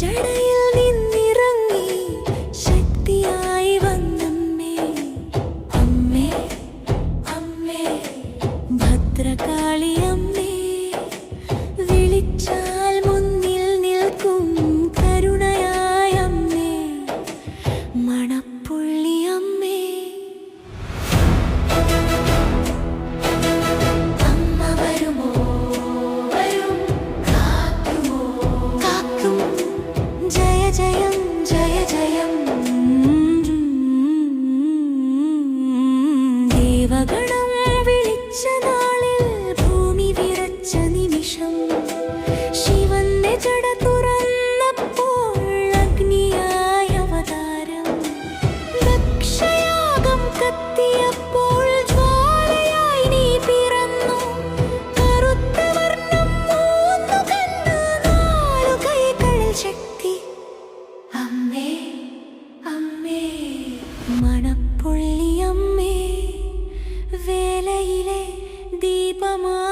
ஜடையில் വിളിച്ച നാളിൽ ഭൂമി വിറച്ച നിമിഷം ശിവന്റെ ജട തുറന്നപ്പോൾ അഗ്നിയായ അവതാരം. ദക്ഷയാഗം കത്തിയപ്പോൾ ജ്വാലയായി നീ പിറന്നു. കറുത്ത വർണം മൂന്നു കണ്ണ് നാലു കൈകളിൽ ശക്തി. അമ്മേ അമ്മേ മണപ്പുള്ളി bersama